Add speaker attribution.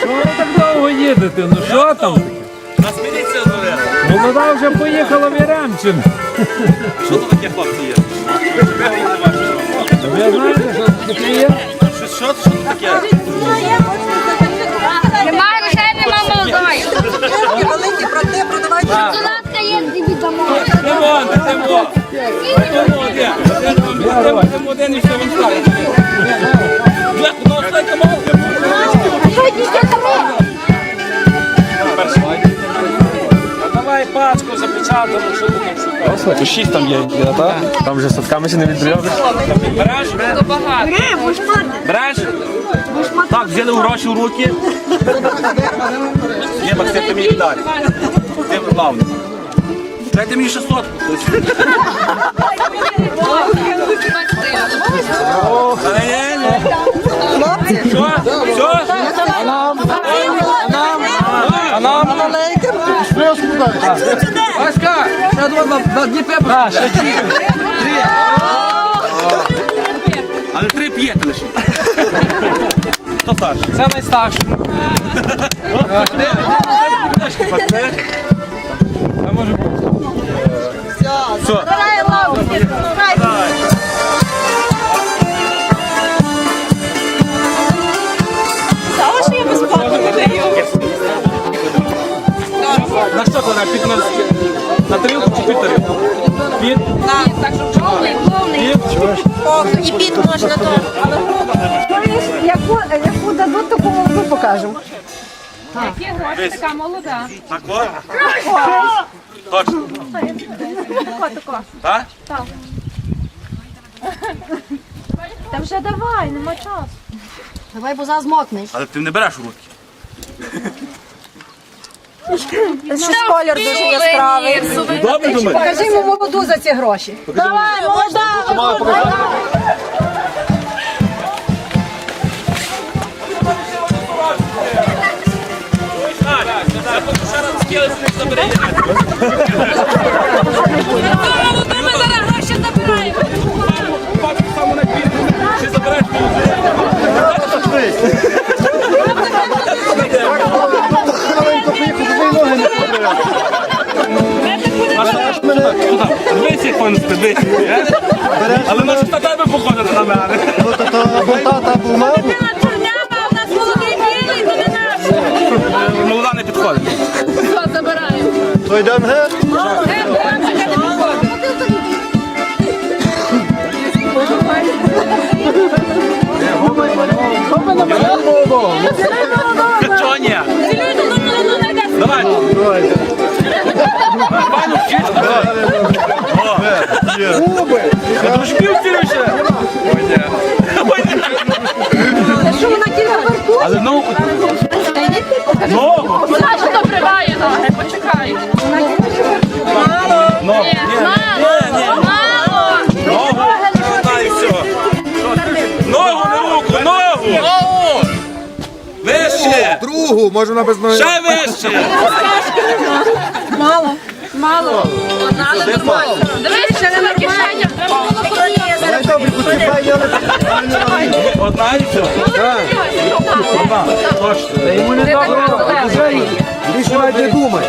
Speaker 1: Що ви так довго їдете? Ну що там?
Speaker 2: Нас міліція зове.
Speaker 1: Молода вже поїхала в Яремчин.
Speaker 2: Що тут таке хлопці є?
Speaker 1: Ви знаєте, що це таке є?
Speaker 2: Що, що, що таке?
Speaker 3: Немає грошей, нема молодої.
Speaker 4: Великі проте продавайте.
Speaker 3: Шоколадка є, тобі дамо.
Speaker 2: Тимон, Тимон. Тимон, де? Тимон, Тимон, де ніхто не знає. Що ти там шукаєш? Шість там є, так?
Speaker 5: Там вже садками ще не відбрьовиш.
Speaker 2: Береш? Береш? Так, взяли гроші в руки. Є, Максим, ти мені дай. Ти главний. Дайте мені 600. Але ні, ні. Що? Але три п'єте лише. Хто старший?
Speaker 1: Це найстарший. Це може
Speaker 2: На Під?
Speaker 3: Повний, повний.
Speaker 4: І піт можна то.
Speaker 6: Яку, яку дадуть, таку молоду покажемо.
Speaker 3: Які гроші, така молода.
Speaker 2: Так от? Точно. Так?
Speaker 6: Та вже давай, нема часу. Давай, бо зараз мокнеш.
Speaker 2: Але ти не береш у руки.
Speaker 4: Щось колір дуже яскравий.
Speaker 2: Добре думаєш?
Speaker 6: Покажи йому молоду за ці гроші.
Speaker 4: Давай, молода.
Speaker 3: Ми
Speaker 2: Дивись, як він. Але на що на тебе походити на мене?
Speaker 3: Дитина чорнява, а в нас молодий білий, то не наш.
Speaker 2: Молода не підходить.
Speaker 3: Все, забираємо.
Speaker 5: То йдемо ге?
Speaker 3: Е, бачите, не
Speaker 2: Ні,
Speaker 3: мало, мало.
Speaker 2: Ногу. Вище.
Speaker 5: Другу, може без ноги.
Speaker 2: Ще вище.
Speaker 3: Одна не нормально. Дивись, ще не на кишенях. Треба було
Speaker 2: Одна і все. Одна. Точно.
Speaker 1: Та йому не добре.
Speaker 5: Більше навіть не думай.